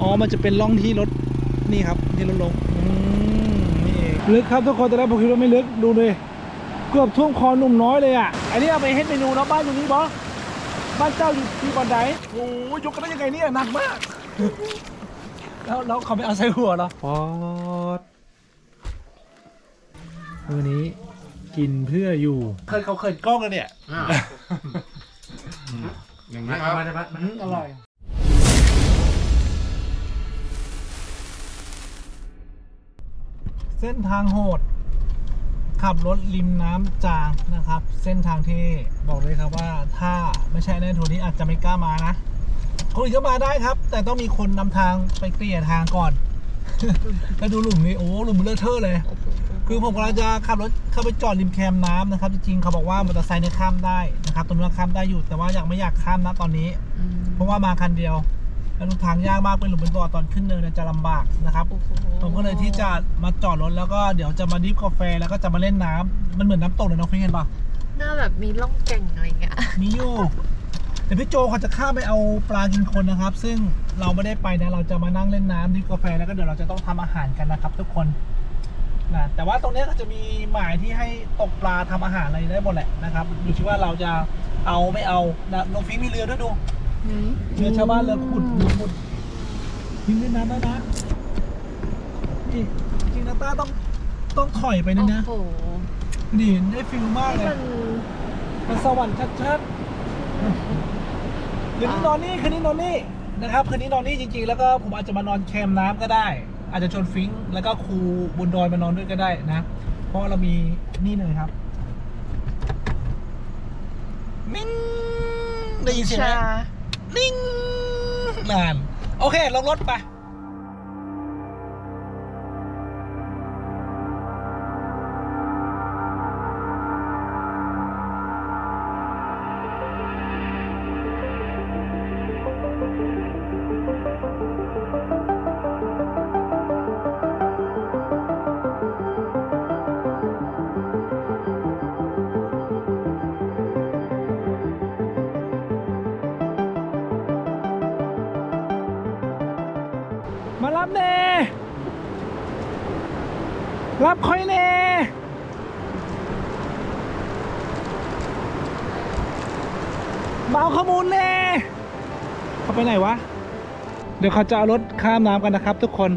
อ๋อ มันจะเป็นร่องที่รถนี่ครับที่รถลงอืมนี่เองลึกครับทุกคนแต่แรกผมคิดว่าไม่ลึกดูเลยเกือบท่วมคอหนุ่มน้อยเลยอะอันนี้เอาไปเฮ็ดเมนูเนาะบ้านอยู่นี่บอบ้านเจ้าอยู่ที่บอนไดโอ้ยยกกันได้ยังไงเนี่ยหนักมาก แล้วแล้วเขาไม่เอาใส่หัวเหรอปอดวันนี้กินเพื่ออยู่ เคยเขาเคยกล้องกันเนี่ยอย่างนี้ครับอร่อย เส้นทางโหด ขับรถริมน้ำจางนะครับ เส้นทางที่บอกเลยครับว่าถ้าไม่ใช่ในทัวร์นี้อาจจะไม่กล้ามานะคนอื่นก็มาได้ครับ แต่ต้องมีคนนำทางไปเกลี่ยทางก่อนแล้วดูหลุมนี้โอ้หลุมเลอะเทอะเลย คือผมกำลังจะขับรถเข้าไปจอดริมแคมน้ำนะครับ จริงๆเขาบอกว่ามอเตอร์ไซค์เนี่ยข้ามได้นะครับตรงนู้ข้ามได้อยู่แต่ว่าอยากไม่อยากข้ามนะตอนนี้ เพราะว่ามาคันเดียว แล้วทุกทางยากมากเป็นหลุมเป็นบ่อตอนขึ้นเนินเนี่ยจะลำบากนะครับ ผมก็เลยที่จะมาจอดรถแล้วก็เดี๋ยวจะมาดริฟกาแฟแล้วก็จะมาเล่นน้ำมันเหมือนน้ำตกเลยน้องฟิงเห็นปะหน้าแบบมีล่องแก่งอะไรอย่างเงี้ยมีอยู่เดี๋ยวพี่โจเขาจะข้ามไปเอาปลากินคนนะครับ ซึ่งเราไม่ได้ไปนะเราจะมานั่งเล่นน้ำดริฟกาแฟแล้วก็เดี๋ยวเราจะต้องทำอาหารกันนะครับ ทุกคนนะแต่ว่าตรงเนี้ยก็จะมีหมายที่ให้ตกปลาทำอาหารอะไรได้หมดแหละนะครับดูชิว่าเราจะเอาไม่เอานะน้องฟิงมีเรือด้วยดู เรือชาวบ้านเรือขุดเรือขุดทิ้งเล่นน้ำได้นะนี่จริงๆนะต้าต้องต้องถอยไปนะโอ้นะโหดีได้ฟิลมากนี่เลยมันมันสวรรค์ชัดๆคืนนี้นอนนี่คืนนี้นอนนี่นะครับคืนนี้นอนนี่จริงๆ แล้วก็ผมอาจจะมานอนแคมน้ำก็ได้ อาจจะชวนฟิงค์แล้วก็ครูบนดอยมานอนด้วยก็ได้นะ เพราะว่าเรามีนี่เลยครับนิ่งได้ยินเสียงไหม ชา นิ่งนาน โอเค ลงรถไป รับคอยเน่เบาขมูลเน่เขาไปไหนวะ เดี๋ยวเขาจะเอารถข้ามน้ำกันนะครับทุกคน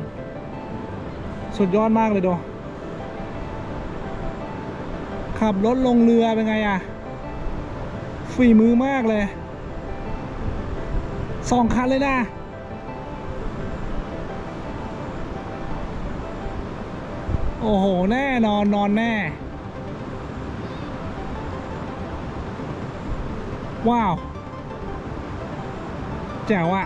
สุดยอดมากเลยดูขับรถลงเรือเป็นไงอะฝีมือมากเลยสองคันเลยนะ โอ้โห แน่นอนนอนแน่ ว้าว แจ๋วอะ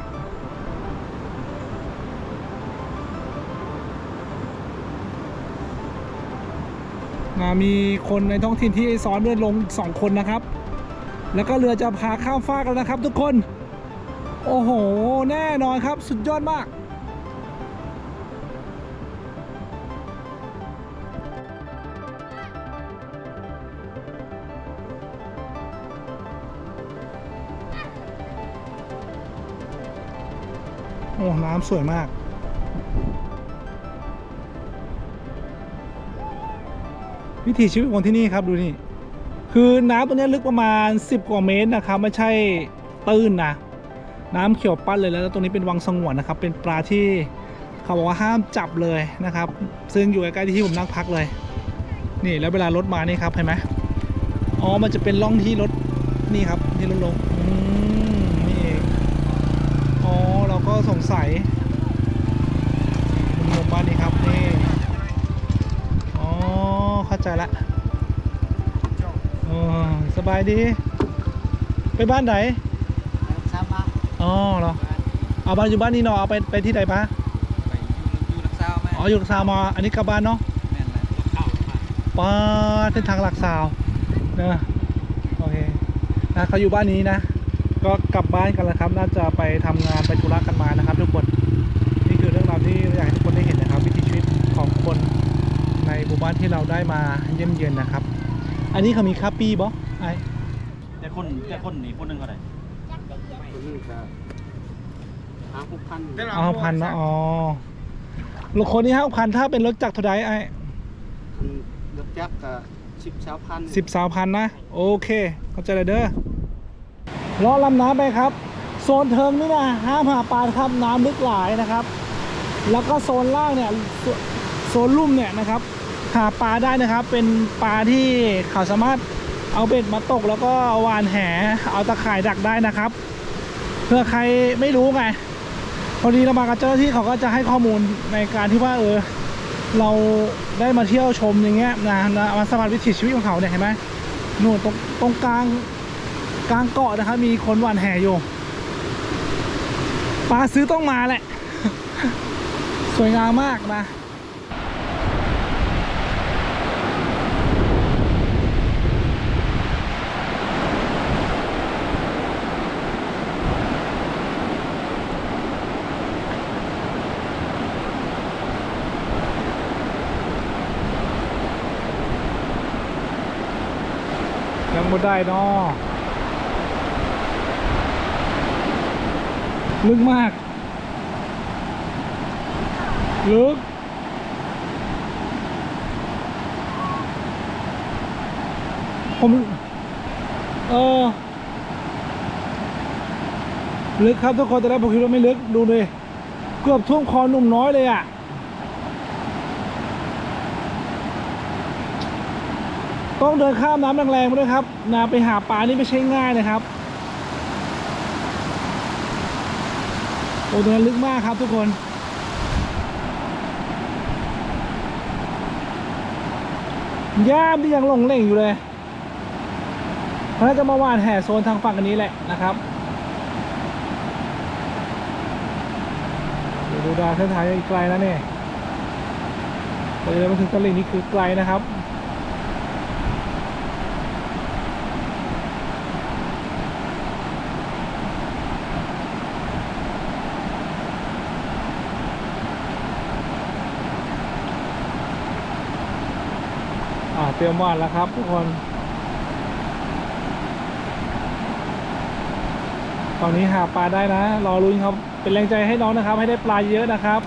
นะมีคนในท้องถิ่นที่ซ้อนเรือลงสองคนนะครับ แล้วก็เรือจะพาข้ามฟากแล้วนะครับทุกคน โอ้โห แน่นอนครับ สุดยอดมาก โอ้น้ำสวยมาก วิถีชีวิตของที่นี่ครับดูนี่ คือน้ำตัวนี้ลึกประมาณ 10 กว่าเมตรนะครับไม่ใช่ตื้นนะ น้ำเขียวปั้นเลยแล้วตรงนี้เป็นวังสงวนนะครับ เป็นปลาที่เขาบอกว่าห้ามจับเลยนะครับ ซึ่งอยู่ใกล้ๆที่ผมนั่งพักเลย นี่แล้วเวลารถมานี่ครับเห็นไหมอ๋อมันจะเป็นร่องที่รถนี่ครับที่รถลงอืมนี่เอง อ๋อ เราก็สงสัยมุมบ้านนี้ครับนี่อ๋อเข้าใจละอ๋อสบายดี ไปบ้านไหนทราบปะอ๋อเหรอเอาบ้านอยู่บ้านนี้เนาะเอาไปไปที่ไหนปะไปอยู่อยู่รักษาไหมอ๋ออยู่ซาวมาอันนี้กลับบ้านเนาะแม่นแหละเข้ามาป้าดเส้นทางหลักสาวเนอะโอเคนะเขาอยู่บ้านนี้นะ ก็กลับบ้านกันแล้วครับ น่าจะไปทำงานไปธุระกันมานะครับ ทุกคน นี่คือเรื่องราวที่อยากให้ทุกคนได้เห็นนะครับ วิถีชีวิตของคนในหมู่บ้านที่เราได้มาเยี่ยมเยียนนะครับ อันนี้เขามีคาปี้บอไอแต่คนแต่คนนี่คนหนึงเท่าไหร่อหาหกพันอ๋อพันนะอ๋อรถคนนี้ห้าพันถ้าเป็นรถจักรเท่าไดไอ้รถจักรก็สิบสามพันสิบสามพันนะ โอเค เข้าใจเลยเด้อ ล้อลำน้ำไปครับ โซนเทิงนี่นะห้ามหาปลาครับน้ำลึกหลายนะครับ แล้วก็โซนล่างเนี่ยโซโซนลุ่มเนี่ยนะครับ หาปลาได้นะครับ เป็นปลาที่เขาสามารถเอาเบ็ดมาตกแล้วก็เอาวานแหเอาตะข่ายดักได้นะครับ เพื่อใครไม่รู้ไงพอดีเรามากับเจ้าหน้าที่เขาก็จะให้ข้อมูลในการที่ว่าเออเราได้มาเที่ยวชมอย่างเงี้ยนะนะมาสัมผัสวิถีชีวิตของเขาเนี่ยเห็นไหมนู่นตรงตรงกลาง กลางเกาะนะครับมีคนหว่านแห่อยู่ปลาซื้อต้องมาแหละ สวยงามมากนะยังไม่ได้เนาะ ลึกมาก ลึก ผม เออ ลึกครับทุกคนแต่แรกผมคิดว่าไม่ลึก ดูเลยเกือบท่วมคอหนุ่มน้อยเลยอะต้องเดินข้ามน้ำแรงๆมาด้วยครับนาไปหาปลานี่ไม่ใช่ง่ายนะครับ อ้ตรงนั้นลึกมากครับทุกคนย่ามที่ยังหลงเล่งอยู่เลยเพราะน่าจะมาหวานแห่โซนทางฝั่งอันนี้แหละนะครับเดี๋ยวดูดาวเส้นทางยังอีกไกลนะเนี่ยไปเลยมาถึงตลิ่งนี่คือไกลนะครับ เตรียมวาดแล้วครับทุกคนตอนนี้หาปลาได้นะ รอรุ้นครับ เป็นแรงใจให้น้องนะครับ ให้ได้ปลาเยอะนะครับ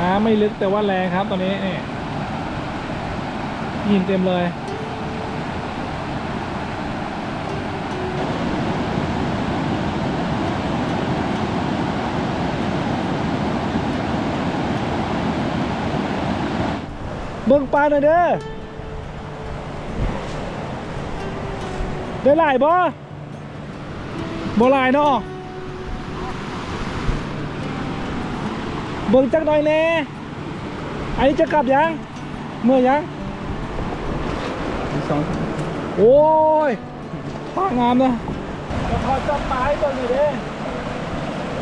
น้ำไม่ลึกแต่ว่าแรงครับตอนนี้นี่ยินเต็มเลย เบิ่งปลาหน่อยเด้อได้หลายบ่บ่หลายเนาะเบิ่งจักหน่อยแน่อันนี้จะกลับยังเมื่อยังสองโอ้ยปลางามนะเดี๋ยวขอจับปลาให้ตัวนี้เด้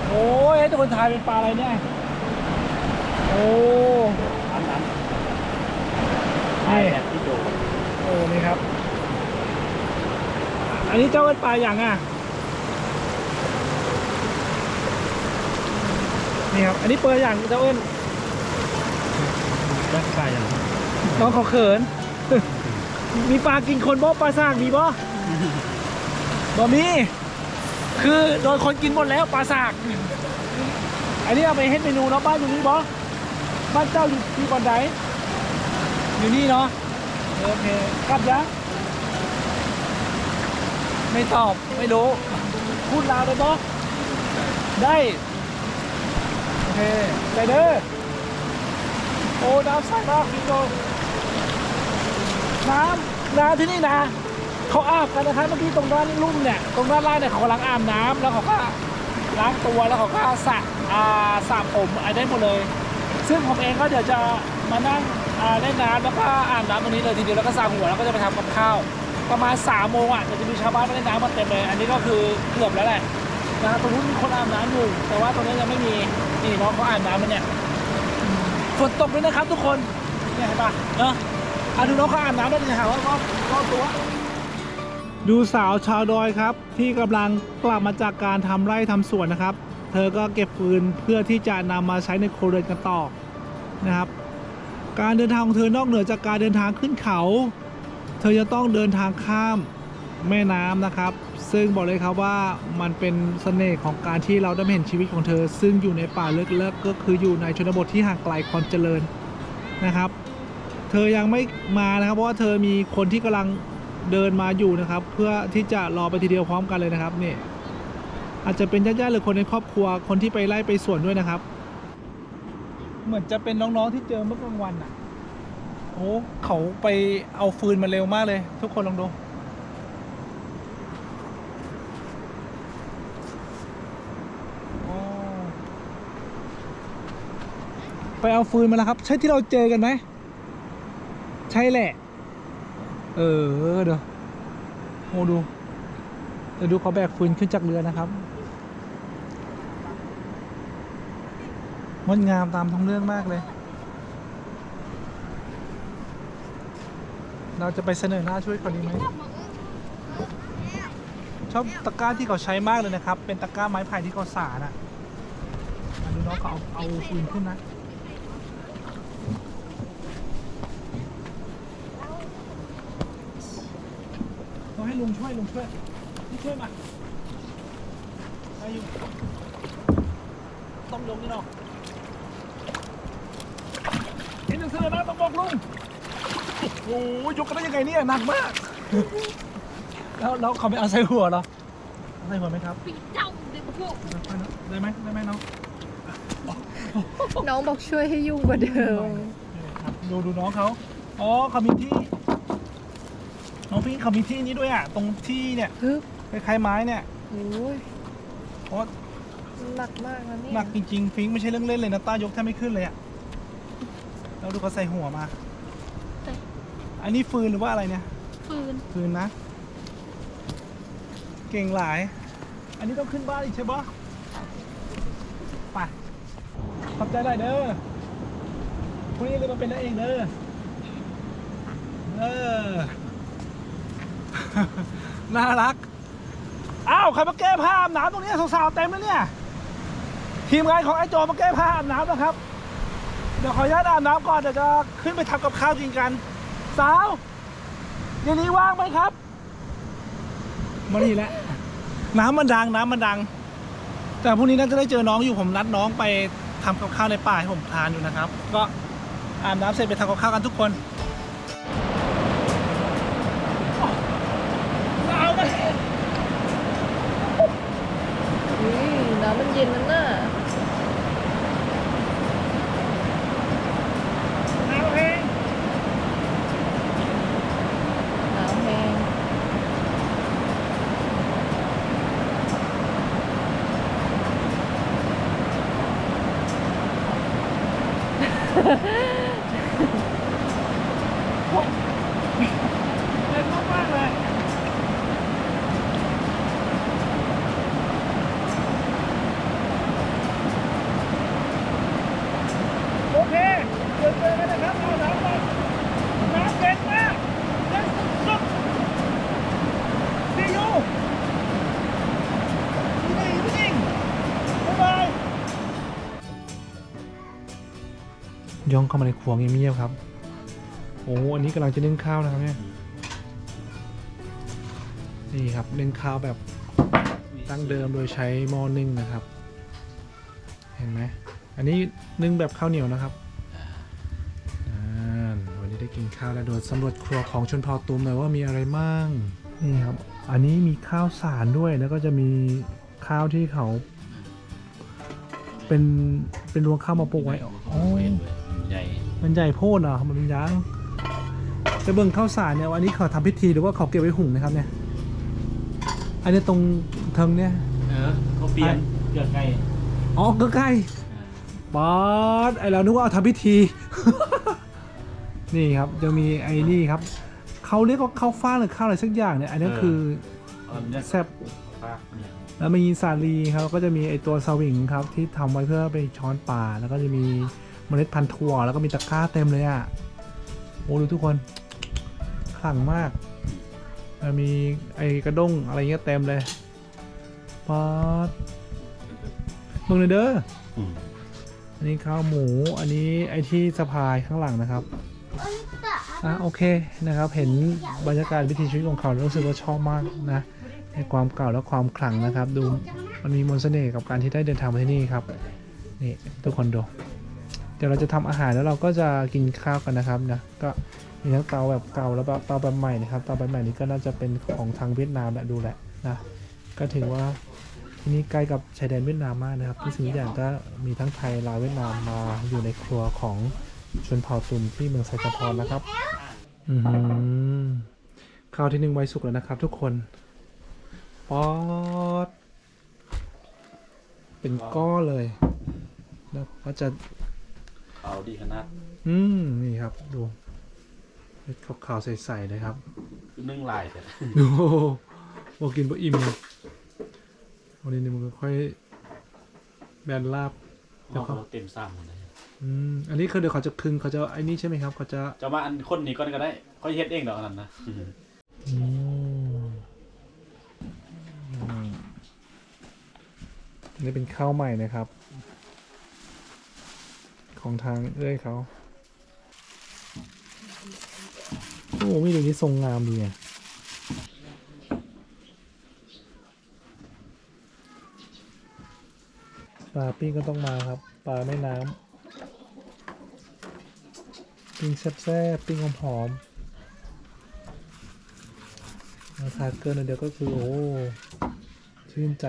โอ้ยให้ทุกคนทายเป็นปลาอะไรเนี่ยโอ้ นนั้นนี่แบบที่โดดโอ้นี่ครับ อันนี้เจ้าเป็นปลาอย่างอะ นี่ครับ อันนี้เปิดอย่างเจ้าเอิ้นได้ปลาอย่างน้องเขาเขิน มีปลากินคนบ่ปลาสร้างมีบ่บ่มี คือโดนคนกินหมดแล้วปลาสาก อันนี้เอาไปเฮ็ดเมนูเนาะบ้านอยู่นี่บ่บ้านเจ้าอยู่ที่บ่อนใด อยู่นี่เนาะโอเคกลับยังไม่ตอบไม่รู้ พูดลาวได้บ่ได้ โอเคไปเด้อโอ้น้ำใสมากพี่โจน้ำน้ำที่นี่นะเขาอาบกันนะครับเมื่อกี้ตรงด้านลุ่มเนี่ยตรงด้านล่างเนี่ยเขากำลังอาบน้ำแล้วเขาก็ล้างตัวแล้วเขาก็สระอาสระผมอะไรได้หมดเลย ซึ่งผมเองก็เดี๋ยวจะมานั่ง เล่นน้ำแล้วก็อาบน้ำตรงนี้เลยทีเดียวแล้วก็สระหัวแล้วก็จะไปทำกับข้าว ประมาณสามโมงอะจะมีชาวบ้านมาเล่นน้ำมาเต็มเลย อันนี้ก็คือเกือบแล้วแหละนะครับตรงนู้นมีคนอาบน้ำอยู่ แต่ว่าตรงนี้ยังไม่มีนี่น้องเขาอาบน้ำมันเนี่ยฝนตกด้วยนะครับทุกคนเนี่ยเห็นปะเนาะอาดูน้องเขาอาบน้ำได้เลยค่ะว่าก็ก็ตัวดูสาวชาวดอยครับ ที่กำลังกลับมาจากการทำไร่ทำสวนนะครับ เธอก็เก็บฟืนเพื่อที่จะนำมาใช้ในโครัวเรือนกันต่อนะครับ การเดินทางของเธอนอกเหนือจากการเดินทางขึ้นเขา เธอจะต้องเดินทางข้ามแม่น้ำนะครับ ซึ่งบอกเลยครับว่ามันเป็นเสน่ห์ของการที่เราได้เห็นชีวิตของเธอ ซึ่งอยู่ในป่าลึกๆก็คืออยู่ในชนบทที่ห่างไกลความเจริญนะครับ เธอยังไม่มานะครับเพราะว่าเธอมีคนที่กำลังเดินมาอยู่นะครับ เพื่อที่จะรอไปทีเดียวพร้อมกันเลยนะครับนี่อาจจะเป็นญาติๆหรือคนในครอบครัวคนที่ไปไล่ไปสวนด้วยนะครับ เหมือนจะเป็นน้องๆที่เจอเมื่อกลางวันอะโอ้เขาไปเอาฟืนมาเร็วมากเลย ทุกคนลองดูโอ้ไปเอาฟืนมาแล้วครับ ใช่ที่เราเจอกันไหมใช่แหละ เออเดี๋ยวโอ้ดูเดี๋ยวดูเขาแบกฟืนขึ้นจากเรือนะครับ งดงามตามท้องเรื่องมากเลย เราจะไปเสนอหน้าช่วยเขาดีไหม ชอบตะกร้าที่เขาใช้มากเลยนะครับ เป็นตะกร้าไม้ไผ่ที่เขาสารอะอะดูน้องเขาเอาเอาฟืนขึ้นนะต้องให้ลุงช่วยลุงช่วยพี่ช่วยมาไปอยู่ต้องยกนี่เนาะ เห็นหนังสือนะต้องบอกลุงโอ้โหยกกันได้ยังไงเนี่ยหนักมาก แล้วแล้วเขาไม่เอาใส่หัวเหรอเอาใส่หัวไหมครับเจ้าเด็กพวกได้ไหมได้ไหมน้องน้องบอกช่วยให้ยุ่งกว่าเดิมครับดูดูน้องเขาอ๋อเขามีที่ น้องพี่เขามีที่นี้ด้วยอะ ตรงที่เนี่ยฮึบคล้ายๆไม้เนี่ยโอ้ยเพราะหนักมากนะเนี่ยหนักจริงๆฟิงค์ไม่ใช่เรื่องเล่นเลยนะต้ายกแทบไม่ขึ้นเลยอะ แล้วดูเขาใส่หัวมาอันนี้ฟืนหรือว่าอะไรเนี่ย ฟืนฟืนนะ เก่งหลาย อันนี้ต้องขึ้นบ้านอีกใช่ปะไปขอบใจได้เด้อพรุ่งนี้เลยมาเป็นได้เองเด้อ เออ น่ารัก อ้าวใครมาแก้ผ้าอาบน้ำตรงนี้สาวๆเต็มแล้วเนี่ย ทีมงานของไอ้โจมาแก้ผ้าอาบน้ำนะครับเดี๋ยวขออนุญาตอาบน้ำก่อนเดี๋ยวจะขึ้นไปทำกับข้าวกินกัน สาวเดี๋ยวนี้ว่างไหมครับ มาดีแล้วน้ำมันดังน้ำมันดัง แต่พรุ่งนี้น่าจะได้เจอน้องอยู่ผมนัดน้องไปทำกับข้าวในป่าให้ผมทานอยู่นะครับ ก็อาบน้ำเสร็จไปทำกับข้าวกันทุกคนหนาวไหม อุ้ยน้ำมันเย็นนั่นน่ะ หนาวแฮง หนาวแห้ง เย็นมากๆเลยโอเคเจอเจอกันนะครับเอาน้ำก่อนน้ำเย็นมากเย็นสุดๆ See you นี่นี่จริงบ๊ายบาย ย่องเข้ามาในครัวเงียบๆครับ โอ้อันนี้กำลังจะนึ่งข้าวนะครับเนี่ยนี่ครับนึ่งข้าวแบบตั้งเดิมโดยใช้หม้อนึ่งนะครับ เห็นไหมอันนี้นึ่งแบบข้าวเหนียวนะครับอ่าวันนี้ได้กินข้าวแล้วโดยสำรวจครัวของชนเผ่าตูมหน่อยว่ามีอะไรมั่งนี่ครับ อันนี้มีข้าวสารด้วยแล้วก็จะมีข้าวที่เขา เป็นเป็นรวงข้าวมาปลูกไว้อ๋อ ใหญ่ มันใหญ่โพดเหรอมันเป็นยางจะเบิ่งข้าวสารเนี่ยอันนี้เขาทำพิธีหรือว่าเขาเก็บไว้หุงนะครับเนี่ย อันนี้ตรงเทิงเนี่ย เออเขาเปลี่ยนเกือกไก่อ๋อก็ใกล้ป๊อดไอเรานึกว่าเอาทำพิธี นี่ครับจะมีไอ้นี่ครับ เขาเรียกว่าข้าวฟ้างหรือข้าวอะไรสักอย่างเนี่ย อันนี้คือเอาเนี่ยแซ่บปากเนี่ยแล้วมีสาลีครับก็จะมีไอตัวสวิงครับที่ทำไว้เพื่อไปช้อนปลาแล้วก็จะมี เมล็ดพันธุ์ถั่วแล้วก็มีตะกร้าเต็มเลยอะโอ้ดูทุกคนขลังมากแล้วมีไอกระด้งอะไรเงี้ยเต็มเลยป๊อดมึงเลยเด้ออืมอันนี้ข้าวหมู อันนี้ไอที่สะพายข้างหลังนะครับอะโอเคนะครับ เห็นบรรยากาศวิถีชีวิตของเขาแล้วรู้สึกว่าชอบมากนะในความเก่าและความขลังนะครับ ดูมันมีมนต์เสน่ห์กับการที่ได้เดินทางมาที่นี่ครับ นี่ทุกคนดูเดี๋ยวเราจะทำอาหารแล้วเราก็จะกินข้าวกันนะครับนะก็มีทั้งเตาแบบเก่าแล้วเตาแบบใหม่นะครับเตาแบบใหม่นี้ก็น่าจะเป็นของทางเวียดนามแหละดูแหละนะก็ถือว่าที่นี่ใกล้กับชายแดนเวียดนามมากนะครับทุกสิ่งทุกอย่างก็มีทั้งไทยลาวเวียดนามมาอยู่ในครัวของชนเผ่าตุนที่เมืองไซตะพรนะครับอือหือข้าวที่หนึ่งไว้สุกแล้วนะครับ ทุกคนป๊อดเป็นก้อเลยแล้วก็จะ เอาดีขนาดอืมนี่ครับดูเม็ดขาวๆใสๆเลยครับนึ่งลายแต่ดูบอกกินบ่อิ่มเลยวันนี้นี่มันก็ค่อย แบนลาบเอาเขาเต็มซ้ำหมดเลยอืมอันนี้คือเดี๋ยวเขาจะคึงเขาจะไอ้นี่ใช่ไหมครับเขาจะจะมาอันคนนี้ก่อนก็ได้เขาเฮ็ดเองดอกอันนั้นนะอืมอืมอันนี้เป็นข้าวใหม่นะครับ ของทางเอ้ยเขาโอ้ไม่ดูนี่ทรงงามดีอะปลาปิ้งก็ต้องมาครับ ปลาแม่น้ำปิ้งแซ่บๆปิ้งหอมๆราคาเกินอันเดียวก็คือโอ้ชื่นใจ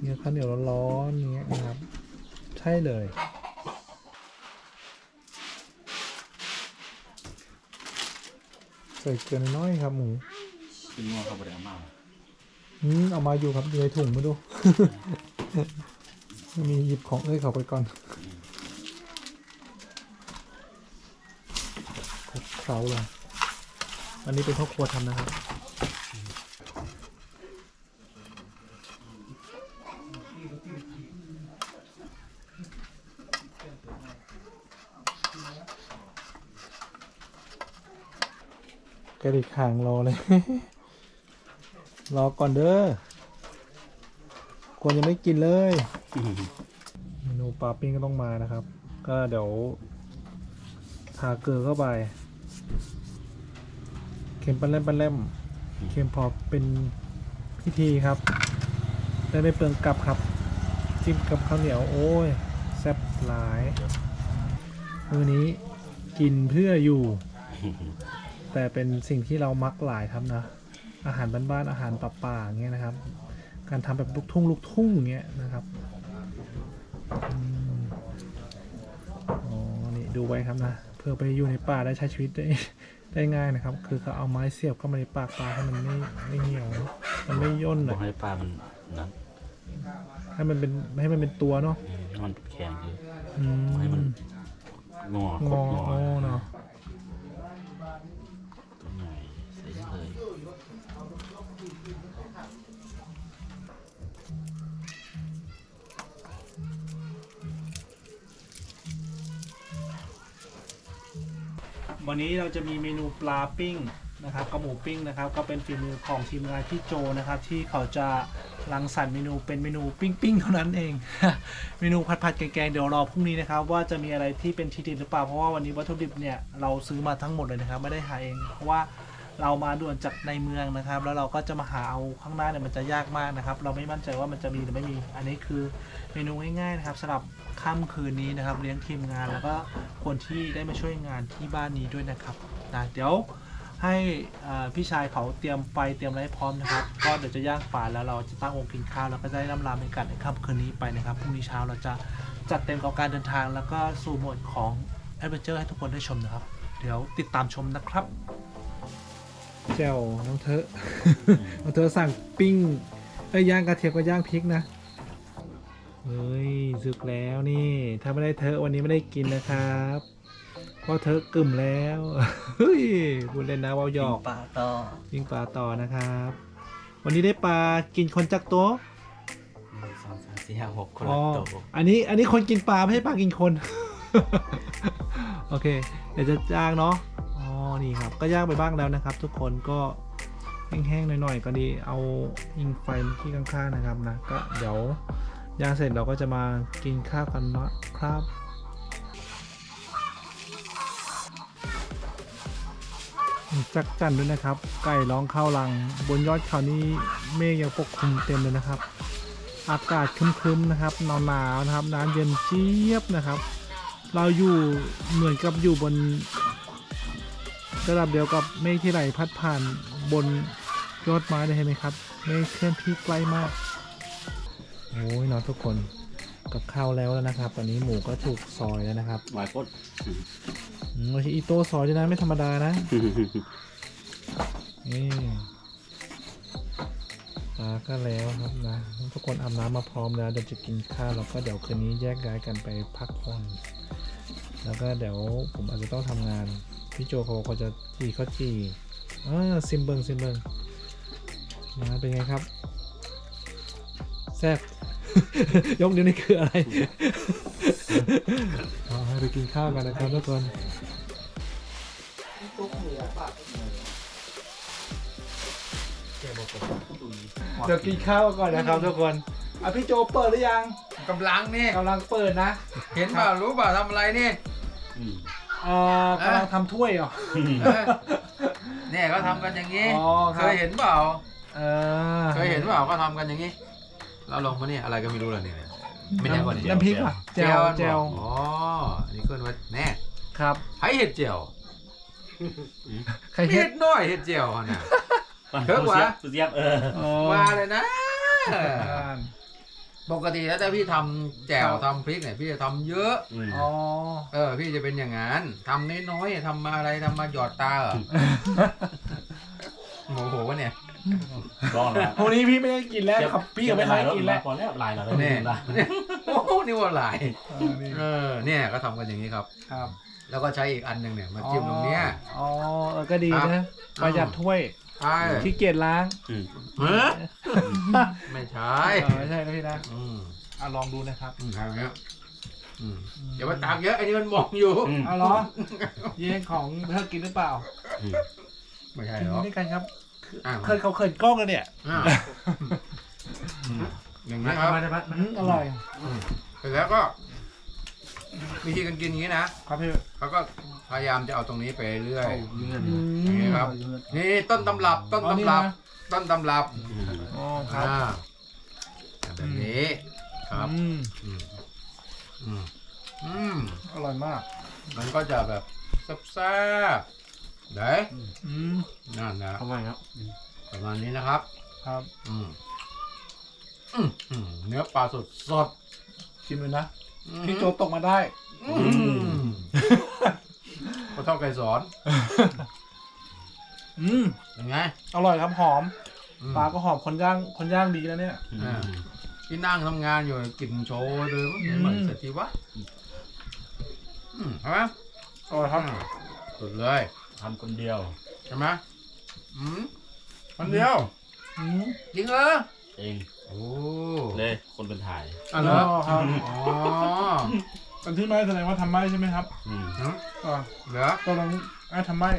เนี่ยข้าวเหนียวร้อนๆอย่างเงี้ยนะครับ ใช่เลย ใส่เกลือน้อยๆครับหมูกินงัวเขาบ่ได้เอามาอืมเอามาอยู่ครับอยู่ในถุงมาดู มีหยิบของเอ้ยเขาไปก่อนคลุกเคล้าเลยอันนี้เป็นพ่อครัวทำนะครับ ระดิกหางรอเลย รอก่อนเด้อควรยังไม่กินเลยเมนูปลาปิ้งก็ต้องมานะครับ ก็เดี๋ยวทาเกลือเข้าไป เค็มปันแรมปันแรมเค็มพอเป็นพิธีครับ ได้ไม่เปลืองกลับครับ จิ้มกับข้าวเหนียวโอ้ย แซ่บหลาย มือนี้กินเพื่ออยู่ แต่เป็นสิ่งที่เรามักหลายครับนะ อาหารบ้านๆอาหารป่าๆอย่างเงี้ยนะครับ การทำแบบลูกทุ่งลูกทุ่งอย่างเงี้ยนะครับอืมอ๋อนี่ดูไว้ครับนะเพื่อไปอยู่ในป่าได้ใช้ชีวิตได้ได้ง่ายนะครับ คือเขาเอาไม้เสียบเข้ามาในปากปลาให้มันไม่ไม่เหี่ยว มันไม่ย่นบออะกให้ปลามันนั้นให้มันเป็นให้มันเป็นตัวเนาะมันแข็งคืออืมให้มันงอคงรอบงอโอ้เนาะ วันนี้เราจะมีเมนูปลาปิ้งนะครับกับหมูปิ้งนะครับ ก็เป็นฝีมือของทีมงานพี่โจนะครับ ที่เขาจะรังสรรค์เมนูเป็นเมนูปิ้งปิ้งเท่านั้นเอง เมนูผัดผัดแกงๆเดี๋ยวรอพรุ่งนี้นะครับ ว่าจะมีอะไรที่เป็นทีเด็ดหรือเปล่าเพราะว่าวันนี้วัตถุดิบเนี่ยเราซื้อมาทั้งหมดเลยนะครับ ไม่ได้หาเองเพราะว่า เรามาด่วนจากในเมืองนะครับ แล้วเราก็จะมาหาเอาข้างหน้าเนี่ยมันจะยากมากนะครับ เราไม่มั่นใจว่ามันจะมีหรือไม่มี อันนี้คือเมนูง่ายๆนะครับสำหรับค่ำคืนนี้นะครับ เลี้ยงทีมงานแล้วก็คนที่ได้มาช่วยงานที่บ้านนี้ด้วยนะครับนะเดี๋ยวให้พี่ชายเขาเตรียมไฟเตรียมอะไรให้พร้อมนะครับ ก็เดี๋ยวจะย่างฝาแล้วเราจะตั้งวงกินข้าวแล้วก็ได้ล่ำลาบรรยากาศในค่ำคืนนี้ไปนะครับพรุ่งนี้เช้าเราจะจัดเต็มกับการเดินทาง แล้วก็สู่โหมดของแอดเวนเจอร์ให้ทุกคนได้ชมนะครับ เดี๋ยวติดตามชมนะครับ แจ่วน้องเธอ น้องเธอสั่งปิ้งเอ้ยย่างกระเทียมก็ย่างพริกนะเฮ้ยสึกแล้วนี่ ถ้าไม่ได้เธอวันนี้ไม่ได้กินนะครับเพราะเธอกึ่มแล้วเฮ้ยพูดเล่นนะเว่าหยอกปลาต่อยิงปลาต่อนะครับ วันนี้ได้ปลากินคนจากโต๊ะหนึ่งสองสามสี่ห้าหกคนอ๋อละตัวอันนี้อันนี้คนกินปลาไม่ใช่ปลากินคน โอเค เดี๋ยวจะย่างเนาะอ๋อ นี่ครับ ก็ย่างไปบ้างแล้วนะครับ ทุกคนก็แห้งๆหน่อยๆก็ดี เอายิงไฟที่ข้างๆนะครับนะ ก็เดี๋ยวย่างเสร็จเราก็จะมากินข้าวกันนะครับจักจันด้วยนะครับ ไก่ร้องเข้ารัง บนยอดเขานี่เมฆยังปกคลุมเต็มเลยนะครับ อากาศครึ้มๆนะครับหนาวๆนะครับ น้ำเย็นเจี๊ยบนะครับ เราอยู่เหมือนกับอยู่บน ระดับเดียวกับเมฆที่ไหลพัดผ่านบนยอดไม้เลยเห็นไหมครับเมฆเคลื่อนที่ใกล้มากโอ้ยเน้องทุกคนกับข้าวแล้วแล้วนะครับ ตอนนี้หมูก็ถูกซอยแล้วนะครับหวายพดอืมโอชิอิโต้ซอยด้วยนะไม่ธรรมดานะนี่ปลาก็แล้วครับนะทุกคนอาบน้ำมาพร้อมแล้วเดี๋ยวจะกินข้าวแล้วก็เดี๋ยวคืนนี้แยกย้ายกันไปพักผ่อนแล้วก็เดี๋ยวผมอาจจะต้องทำงาน พี่โจเขาเขาจะจีเขาจีเออซิมเบิงซิมเบิงนะเป็นไงครับแซ่บ ยกนิ้วนี่คืออะไรเอาให้ไปกินข้าวกันนะครับทุกคนเดี๋ยวกินข้าวก่อนนะครับทุกคนอะพี่โจเปิดหรือยังกำลังนี่กำลังเปิดนะ เห็นเปล่ารู้เปล่าทำอะไรนี่อืม เอ่อกำลังทำถ้วยเหรอ เออเนี่ยเขาทำกันอย่างนี้ อ๋อครับเคยเห็นเปล่า เออเคยเห็นเปล่าเขาทำกันอย่างนี้เราลงมาเนี่ยอะไรก็ไม่รู้เลยเนี่ยไม่ใช่ก่อนน้ำพริกอะแจวแจวอ๋ออันนี้ขึ้นไว้แน่ครับให้เห็ดเจียวใครเฮ็เห็ดดน้อยเห็ดเจียวหั่นน่ะ เคิร์กวะ สุดเยียบเออ อ๋อมาเลยนะอ่า ปกติแล้วถ้าพี่ทำแจ่วทำพริกเนี่ยพี่จะทำเยอะ อืม อ๋อ เออ พี่จะเป็นอย่างนั้นทำน้อยๆทำมาอะไรทำมาหยอดตาเหรอ โมโหวะเนี่ยลองแล้วพรุ่งนี้พี่ไม่ได้กินแล้วครับพี่ก็ไม่ได้กินแล้วพอแล้วลายเราได้เนี่ยได้โอ้โหนี่ว่าหลายเออนี่เออเนี่ยก็ทำกันอย่างนี้ครับ ครับแล้วก็ใช้อีกอันหนึ่งเนี่ยมาจิ้มตรงเนี้ย อ๋อเออก็ดีครันะบประหยัดถ้วย ใช่ขี้เกียจล้างอืมเฮ้ยไม่ใช่เออไม่ใช่นะพี่นะอืมอะลองดูนะครับอืมทำอย่างเงี้ยอืมเดี๋ยวมาตากเยอะไอ้นี่มันมองอยู่อืมเอาเหรอเย่ของเธอกินหรือเปล่าอืมไม่ใช่กินหรอกด้วยกันครับอะเคยเขาเคยกล้องกันเนี่ยอะอย่างนี้ครับอืมอร่อยเสร็จแล้วก็วิธีการกินอย่างนี้นะครับพี่ เขาก็ พยายามจะเอาตรงนี้ไปเรื่อย อืมอย่างนี้ครับ นี่ต้นตำรับต้นอ๋อนี่ตำรับนะ ต้นตำรับอืมอ๋อครับอ่าแบบนี้ครับอืมอืมอืมอืมอร่อยมากมันก็จะแบบแซ่บๆได้อืมนั่นนะทำไมครับประมาณนี้นะครับ ครับอืมอืมอืมเนื้อปลาสดสดชิมเลยนะๆพี่โจตกมาได้ อืมก็ เท่าไก่สอนอืมเป็นไงอร่อยครับหอมอืมปลาก็หอมคนย่างคนย่างดีแล้วเนี่ยอืมอ่าที่นั่งทำงานอยู่กลิ่นโชยเลยอืมเหมือนเศรษฐีวะอืมใช่ไหมอร่อยครับอืมสุดเลยทำคนเดียวใช่ไหมอืมคนเดียวอืมจริงเหรอเองโอ้เลยคนเป็นถ่ายอะเหรอ ครับ อ๋อ เป็นที่ไม่แสดงว่าทำไม่ใช่ไหมครับอืมฮะอ่าเหรอตกลงอะทำไม่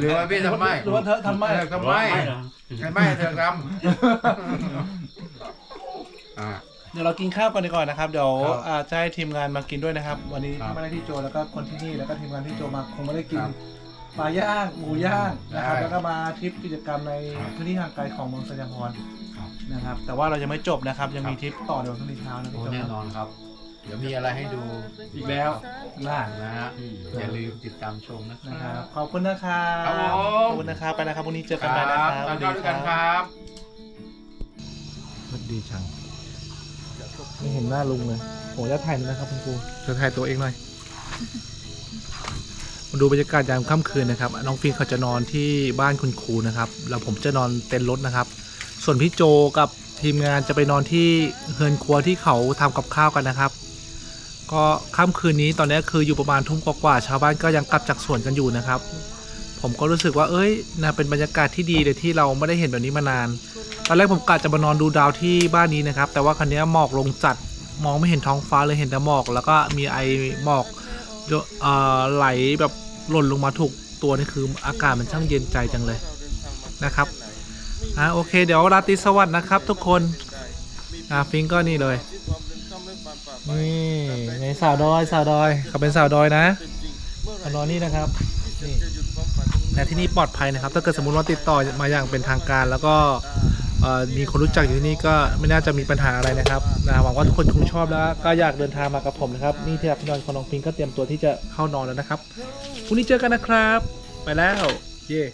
หรือว่าพี่ทำไมหรือว่าเธอทำไม่เธอทำไมเหรอทำไมเธอทำอ่าเดี๋ยวเรากินข้าวกันดีกว่อนนะครับ เดี๋ยวครับอ่าจะให้ทีมงานมากินด้วยนะครับ วันนี้ครับไม่ได้พี่โจแล้วก็คนที่นี่แล้วก็ทีมงานที่โจมาคงไม่ได้กินครับปลาย่างหมูย่างนะครับได้แล้วก็มาทริปกิจกรรมในครับพื้นที่ห่างไกลของเมืองสยามพรครับนะครับ แต่ว่าเรายังไม่จบนะครับ ยังมีครับทริปต่อเดี๋ยวพรุ่งนี้เช้านะโอ้พี่โจแน่นอนครับ เดี๋ยวมีอะไรให้ดูอีกแล้วล่านะฮะอืมอย่าลืมติดตามชมนะคนะครัรับบ ขอบคุณนะครับครับผม ขอบคุณนะครับไปนะครับพรุ่งนี้เจอคกันรัใหม่บนะครับทานข้าวด้วยกันครับสวัสดีจังไม่เห็นหน้าลุงเลยโอ้จะถ่ายหน่อยนะครับคุณครูจะถ่ายตัวเองหน่อยมาดูบรรยากาศยามค่ำคืนนะครับ น้องฟินเขาจะนอนที่บ้านคุณครูนะครับ แล้วผมจะนอนเต็นท์รถนะครับ ส่วนพี่โจกับทีมงานจะไปนอนที่เฮือนครัวที่เขาทำกับข้าวกันนะครับ ก็ค่ำคืนนี้ตอนนี้คืออยู่ประมาณทุ่มกว่าๆชาวบ้านก็ยังกลับจากสวนกันอยู่นะครับ ผมก็รู้สึกว่าเอ้ยน่าเป็นบรรยากาศที่ดีเลยที่เราไม่ได้เห็นแบบนี้มานาน ตอนแรกผมกะจะมานอนดูดาวที่บ้านนี้นะครับ แต่ว่าคันนี้หมอกลงจัดมองไม่เห็นท้องฟ้าเลยเห็นแต่หมอก แล้วก็มีไอหมอกออไหลแบบหล่นลงมาถูกตัวนี่คืออากาศมันช่างเย็นใจจังเลยนะครับอ่าโอเค เดี๋ยวราตรีสวัสดิ์นะครับ ทุกคนอ่าฟิงก็นี่เลยนี่ สาวดอยสาวดอยเขาเป็นสาวดอยนะสาวนอนนี่นะครับนี่ที่นี่ปลอดภัยนะครับ ถ้าเกิดสมมติว่าติดต่อมาอย่างเป็นทางการ แล้วก็มีคนรู้จักอยู่ที่นี่ก็ไม่น่าจะมีปัญหาอะไรนะครับนะหวังว่าทุกคนคงชอบแล้ว ก็อยากเดินทางมากับผมนะครับ นี่ที่รับที่นอนของน้องพิงก็เตรียมตัวที่จะเข้านอนแล้วนะครับพรุ่งนี้เจอกันนะครับ ไปแล้ว เย่